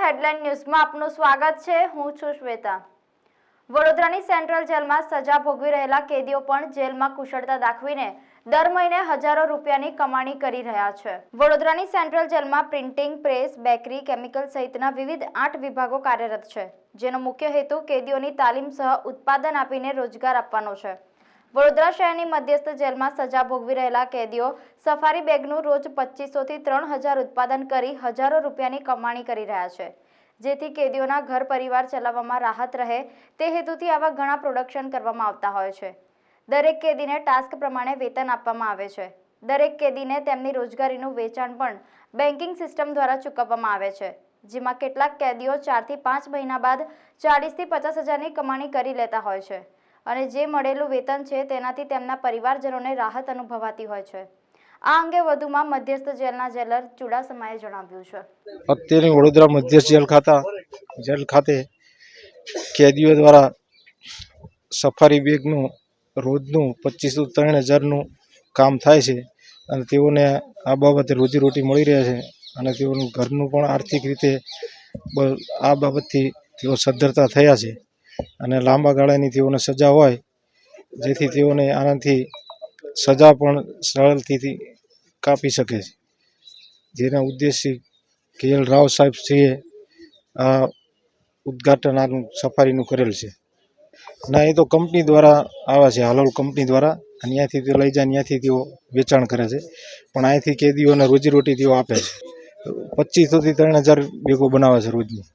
Headline ન્યૂઝમાં આપનું સ્વાગત છે. હું છું શ્વેતા. વડોદરાની સેન્ટ્રલ જેલમાં સજા ભોગવી રહેલા કેદીઓ પણ જેલમાં કુશળતા દાખવીને દર મહિને હજારો રૂપિયાની કમાણી કરી રહ્યા છે. વડોદરાની સેન્ટ્રલ જેલમાં પ્રિન્ટિંગ પ્રેસ, બેકરી, કેમિકલ સહિતના વિવિધ આઠ વિભાગો કાર્યરત છે, જેનો મુખ્ય હેતુ કેદીઓની તાલીમ સહ ઉત્પાદન આપીને રોજગાર આપવાનો છે. વડોદરા શહેરની મધ્યસ્થ જેલમાં સજા ભોગવી રહેલા કેદીઓ સફારી બેગનું રોજ પચીસોથી ત્રણ હજાર ઉત્પાદન કરી હજારો રૂપિયાની કમાણી કરી રહ્યા છે. જેથી કેદીઓના ઘર પરિવાર ચલાવવામાં રાહત રહે તે હેતુથી આવા ઘણા પ્રોડક્શન કરવામાં આવતા હોય છે. દરેક કેદીને ટાસ્ક પ્રમાણે વેતન આપવામાં આવે છે. દરેક કેદીને તેમની રોજગારીનું વેચાણ પણ બેન્કિંગ સિસ્ટમ દ્વારા ચૂકવવામાં આવે છે, જેમાં કેટલાક કેદીઓ ચારથી પાંચ મહિના બાદ ચાળીસથી પચાસ હજારની કમાણી કરી લેતા હોય છે. અને જે મળેલું વેતન છે તેનાથી તેમના પરિવારજનોને રાહત અનુભવાતી હોય છે. આ અંગે વધુમાં મધ્યસ્થ જેલના જેલર ચુડાસમાએ જણાવ્યું છે. અત્યારે વડોદરા મધ્યસ્થ જેલ ખાતા, જેલ ખાતે કેદીઓ દ્વારા સફારી બેગનું, રોજનું પચીસો ત્રણ હજારનું કામ થાય છે અને તેઓને આ બાબતે રોજીરોટી મળી રહે છે અને તેઓનું ઘરનું પણ આર્થિક રીતે આ બાબતથી તેઓ સદ્ધરતા થયા છે. અને લાંબા ગાળાની તેઓને સજા હોય, જેથી તેઓને આનાથી સજા પણ સરળથી કાપી શકે છે. જેના ઉદ્દેશ્ય કે એલ રાવ સાહેબ શ્રીએ આ ઉદ્ઘાટન આનું સફારીનું કરેલ છે. ના, એ તો કંપની દ્વારા આવે છે, હાલોલ કંપની દ્વારા, અને ત્યાંથી તે લઈ જાય ત્યાંથી તેઓ વેચાણ કરે છે. પણ અહીંથી કેદીઓને રોજીરોટી તેઓ આપે છે. પચીસોથી ત્રણ હજાર બેગો બનાવે છે રોજની.